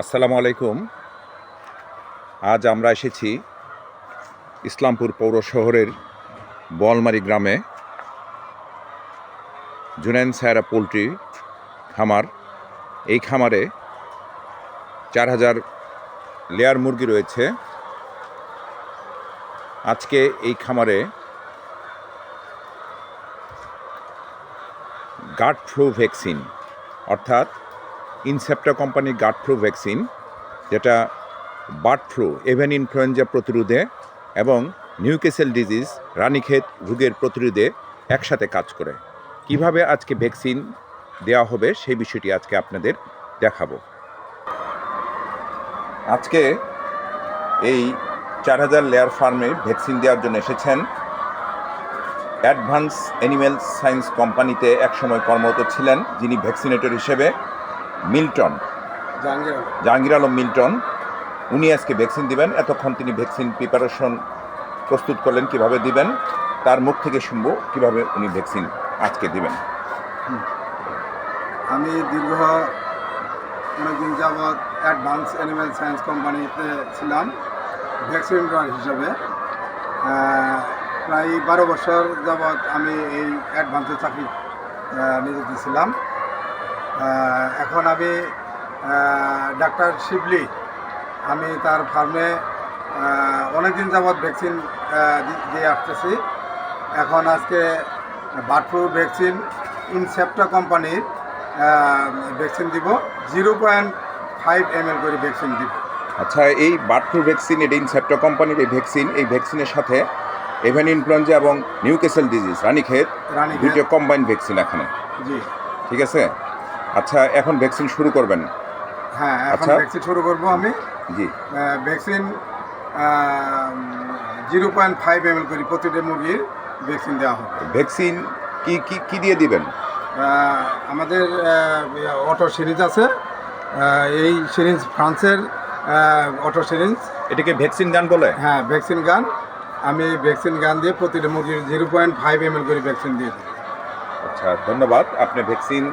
আসসালামু আলাইকুম। আজ আমরা এসেছি ইসলামপুর পৌর শহরের বলমারি গ্রামে জুনাইন সায়রা পোলট্রি খামার। এই খামারে চার হাজার লেয়ার মুরগি রয়েছে। আজকে এই খামারে গার্ড ফ্লু ভ্যাকসিন, অর্থাৎ ইনসেপ্টা কোম্পানির গার্ড ফ্লু ভ্যাকসিন, যেটা বার্ড ফ্লু, এভেন ইনফ্লুয়েঞ্জা প্রতিরোধে এবং নিউকেসেল ডিজিজ, রানীক্ষেত রোগের প্রতিরোধে একসাথে কাজ করে। কীভাবে আজকে ভ্যাকসিন দেওয়া হবে সেই বিষয়টি আজকে আপনাদের দেখাবো। আজকে এই চার হাজার লেয়ার ফার্মে ভ্যাকসিন দেওয়ার জন্য এসেছেন অ্যাডভান্স অ্যানিম্যাল সায়েন্স কোম্পানিতে একসময় কর্মরত ছিলেন, যিনি ভ্যাকসিনেটর হিসেবে মিল্টন। জাহাঙ্গীর আলম। জাহাঙ্গীর আলম মিল্টন। উনি আজকে ভ্যাকসিন দিবেন। এতক্ষণ তিনি ভ্যাকসিন প্রিপারেশন প্রস্তুত করলেন কীভাবে দিবেন তার মুখ থেকে শুনব কীভাবে উনি ভ্যাকসিন আজকে দিবেন। আমি দীর্ঘ অনেকদিন যাবৎ অ্যাডভান্স অ্যানিম্যাল সায়েন্স কোম্পানিতে ছিলাম ভ্যাকসিন ড্রয়ার হিসাবে। প্রায় বারো বছর যাবৎ আমি এই অ্যাডভান্সে চাকরি নিযুক্ত ছিলাম। এখন আমি ডাক্তার শিবলি আমি তার ফার্মে অনেকদিন যাবৎ ভ্যাকসিন দিয়ে আসতেছি। এখন আজকে বার্ড ফ্লু ভ্যাকসিন ইনসেপ্টা কোম্পানির ভ্যাকসিন দিব। Zero point five M L করে ভ্যাকসিন দিব। আচ্ছা এই বার্ড ফ্লু ভ্যাকসিন এটা ইনসেপ্টো কোম্পানির এই ভ্যাকসিন এই ভ্যাকসিনের সাথে এভেন ইনফ্লুয়েঞ্জা এবং নিউকেসেল ডিজিজ রানীক্ষেত রানী দুটো কম্বাইন ভ্যাকসিন এখানে। জি। ঠিক আছে? আচ্ছা এখন ভ্যাকসিন শুরু করবেন। হ্যাঁ এখন আচ্ছা। ভ্যাকসিন শুরু করব আমি। জি। Vaccine zero point five M L করে প্রতিটা মুরগির ভ্যাকসিন দেওয়া হবে। ভ্যাকসিন কি কি কি দিয়ে দিবেন? আমাদের অটো সিরিজ আছে। এই সিরিজ ফ্রান্সের অটো সিরিজ এটাকে ভ্যাকসিন গান বলে? হ্যাঁ ভ্যাকসিন গান। আমি ভ্যাকসিন গান দিয়ে প্রতিটা মুরগির zero point five M L করে ভ্যাকসিন দিয়ে দিই। আচ্ছা ধন্যবাদ। আপনি ভ্যাকসিন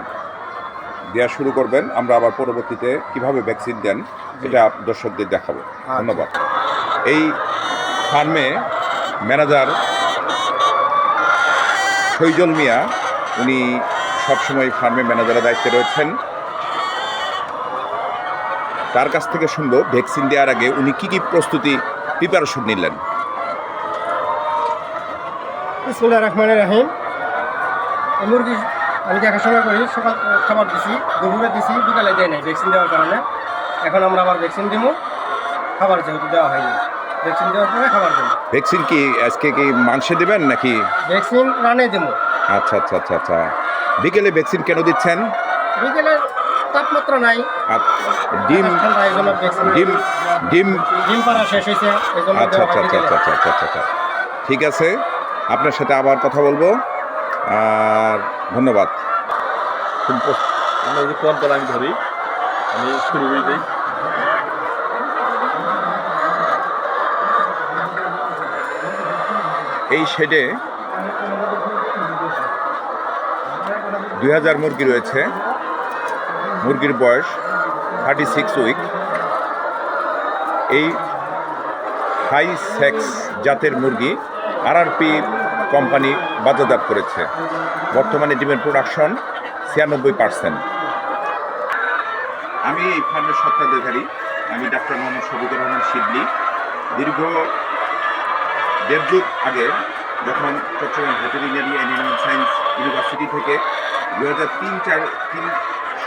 দেওয়া শুরু করবেন। আমরা আবার পরবর্তীতে কীভাবে ভ্যাকসিন দেন এটা দর্শকদের দেখাবো। ধন্যবাদ। এই ফার্মে ম্যানেজার সৈজল মিয়া উনি সবসময় ফার্মে ম্যানেজারের দায়িত্বে রয়েছেন। তার কাছ থেকে শুনব ভ্যাকসিন দেওয়ার আগে উনি কি কি প্রস্তুতি প্রিপারেশন নিলেন। বিসমুল্লাহ রহমান রাহিম। মুরগি আমি দেখাশোনা করি সকাল খাবার দিছি দুপুরে দিছি বিকালে দেয় নাই ভ্যাকসিন দেওয়ার কারণে। এখন আমরা আবার ভ্যাকসিন দিব খাবার যেহেতু দেওয়া হয়নি। ভ্যাকসিন দেওয়ার পরে খাবার দেবো। ভ্যাকসিন কি আজকে কি মাংসে দেবেন নাকি? ভ্যাকসিন রানে দেবো আচ্ছা আচ্ছা আচ্ছা আচ্ছা। বিকেলে ভ্যাকসিন কেন দিচ্ছেন? বিকেলে তাপমাত্রা নাই। ডিম ডিম ডিম ডিম পাড়া শেষ হয়েছে আচ্ছা আচ্ছা আচ্ছা। আচ্ছা আচ্ছা আচ্ছা আচ্ছা। ঠিক আছে আপনার সাথে আবার কথা বলব। আর ধন্যবাদ। আমরা যে কোন আমি ধরি আমি শুরু করে দিই। এই শেডে দুই হাজার মুরগি রয়েছে। মুরগির বয়স থার্টি সিক্স উইক এই হাই সেক্স জাতের মুরগি আর আর আরআরপি কোম্পানি বাজারজাত করেছে। বর্তমানে ডিমের প্রোডাকশন ছিয়ানব্বই পার্সেন্ট আমি এই ফার্মের সত্ত্বাধিকারী আমি ডাক্তার মোহাম্মদ শফিকুর রহমান শিবলি। দীর্ঘ দেড় যুগ আগে যখন Chattogram veterinary and animal science university থেকে দু হাজার তিন চার তিন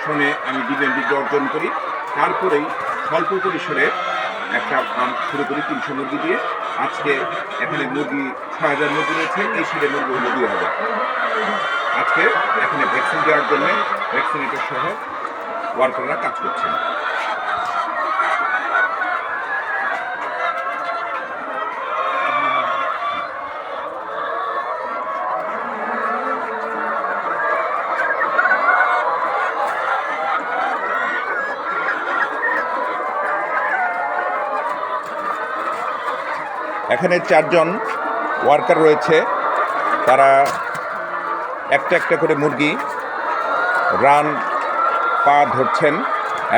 সনে আমি ডিগ্রি ডিগ্রি অর্জন করি, তারপরেই স্বল্প পরিসরে একটা ফার্ম শুরু করি তিনশো মুরগি দিয়ে। আজকে এখানে মুরগি ছয় হাজার মুরগি রয়েছে, এই সেটে মুরগি হলো দুই হাজার আজকে এখানে ভ্যাকসিন দেওয়ার জন্য ভ্যাকসিনেটর সহ ওয়ার্কাররা কাজ করছেন। এখানে চারজন ওয়ার্কার রয়েছে। তারা একটা একটা করে মুরগি, রান, পা ধরছেন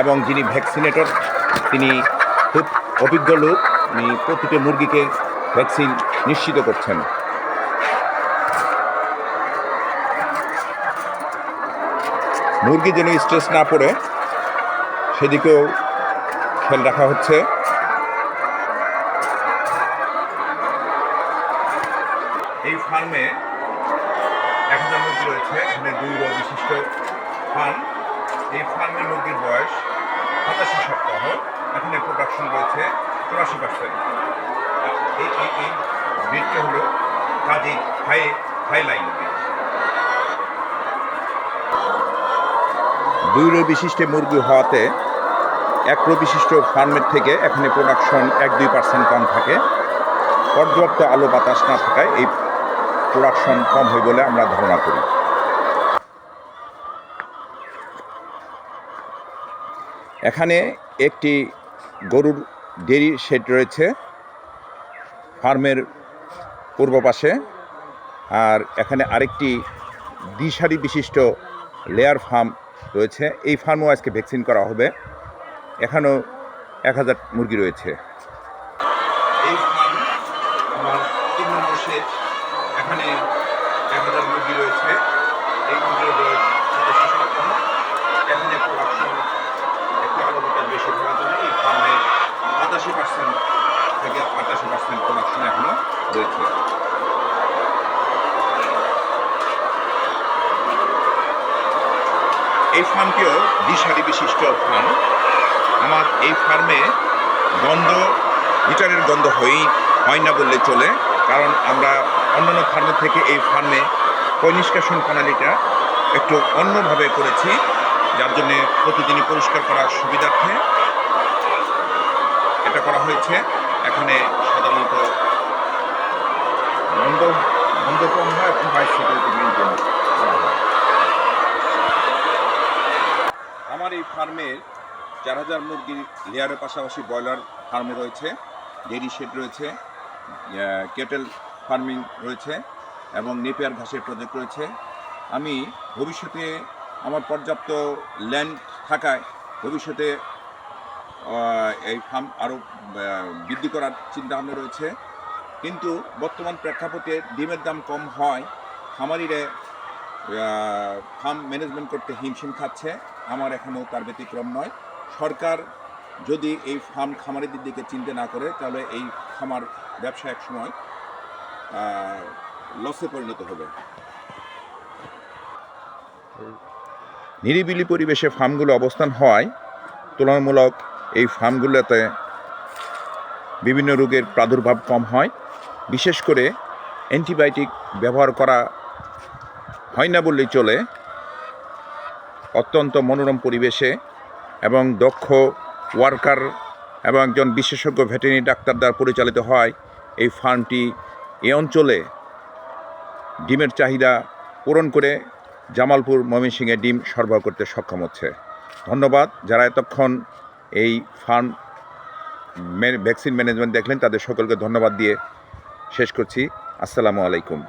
এবং যিনি ভ্যাকসিনেটর তিনি খুব অভিজ্ঞ লোক উনি প্রতিটি মুরগিকে ভ্যাকসিন নিশ্চিত করছেন। মুরগি যেন স্ট্রেস না পড়ে, সেদিকেও খেয়াল রাখা হচ্ছে এই ফার্মে এক হাজার মুরগি রয়েছে, এখানে দুই রো বিশিষ্ট ফার্ম। এই ফার্মের মুরগির বয়স সাতাশি সপ্তাহ। এখানে প্রোডাকশন রয়েছে চুরাশি পার্সেন্ট এই এই ব্রিডটা হলো কাজী হাই হাই লাইন দুই রো বিশিষ্ট মুরগি হওয়াতে এক রো বিশিষ্ট ফার্মের থেকে এখানে প্রোডাকশন এক দুই পার্সেন্ট কম থাকে। পর্যাপ্ত আলো বাতাস না থাকায় এই প্রোডাকশন কম হয় বলে আমরা ধারণা করি। এখানে একটি গরুর ডেরি শেড রয়েছে, ফার্মের পূর্ব পাশে, আর এখানে আরেকটি দ্বিসারি বিশিষ্ট লেয়ার ফার্ম রয়েছে। এই ফার্মও আজকে ভ্যাকসিন করা হবে। এখানেও এক হাজার মুরগি রয়েছে। এই ফার্ম আমার তিন নম্বর এখানে এক হাজার মুরগি রয়েছে। এই মুরগির সাতাশি সপ্তাহ এখানে প্রোডাকশন একটু আলাদা বেশি থাকার জন্য এই ফার্মে সাতাশি পার্সেন্ট থেকে আটাশি পার্সেন্ট প্রোডাকশন এখনও রয়েছে। এই ফার্মটিও দ্বিসারি বিশিষ্ট ফার্ম আমার এই ফার্মে গন্ধ, হিটারের গন্ধ হয়েই হয় না বললে চলে। কারণ আমরা অন্যান্য ফার্মের থেকে এই ফার্মে পরিষ্কাশন প্রণালীটা একটু অন্যভাবে করেছি, যার জন্যে প্রতিদিনই পরিষ্কার করার সুবিধার্থে এটা করা হয়েছে। এখানে সাধারণত গন্ধ গন্ধ কম হয় এবং বাইশ সিকিউরিটি মেনটেন করা হয়। আমার এই ফার্মের চার হাজার মুরগির লেয়ারের পাশাপাশি ব্রয়লার ফার্মও রয়েছে ডেরি শেড রয়েছে কেটেল ফার্মিং রয়েছে এবং নেপিয়ার ঘাসের প্রজেক্ট রয়েছে। আমি ভবিষ্যতে আমার পর্যাপ্ত ল্যান্ড থাকায় ভবিষ্যতে এই ফার্ম আরও বৃদ্ধি করার চিন্তাভাবনা রয়েছে। কিন্তু বর্তমান প্রেক্ষাপটে ডিমের দাম কম হয়, খামারিরা ফার্ম ম্যানেজমেন্ট করতে হিমশিম খাচ্ছে, আমার এখনও তার ব্যতিক্রম নয়। সরকার যদি এই ফার্ম খামারিদের দিকে চিন্তা না করে, তাহলে এই খামার ব্যবসা এক সময় লসে পরিণত হবে। নিরিবিলি পরিবেশে ফার্মগুলো অবস্থান হওয়ায় তুলনামূলক এই ফার্মগুলোতে বিভিন্ন রোগের প্রাদুর্ভাব কম হয়। বিশেষ করে অ্যান্টিবায়োটিক ব্যবহার করা হয় না বললেই চলে। অত্যন্ত মনোরম পরিবেশে এবং দক্ষ ওয়ার্কার এবং একজন বিশেষজ্ঞ ভেটেরিনারি ডাক্তার দ্বারা পরিচালিত হয়। এই ফার্মটি এই অঞ্চলে ডিমের চাহিদা পূরণ করে জামালপুর ময়মনসিংহে ডিম সরবরাহ করতে সক্ষম হচ্ছে। ধন্যবাদ যারা এতক্ষণ এই ফার্ম ভ্যাকসিন ম্যানেজমেন্ট দেখলেন, তাদের সকলকে ধন্যবাদ দিয়ে শেষ করছি। আসসালামু আলাইকুম।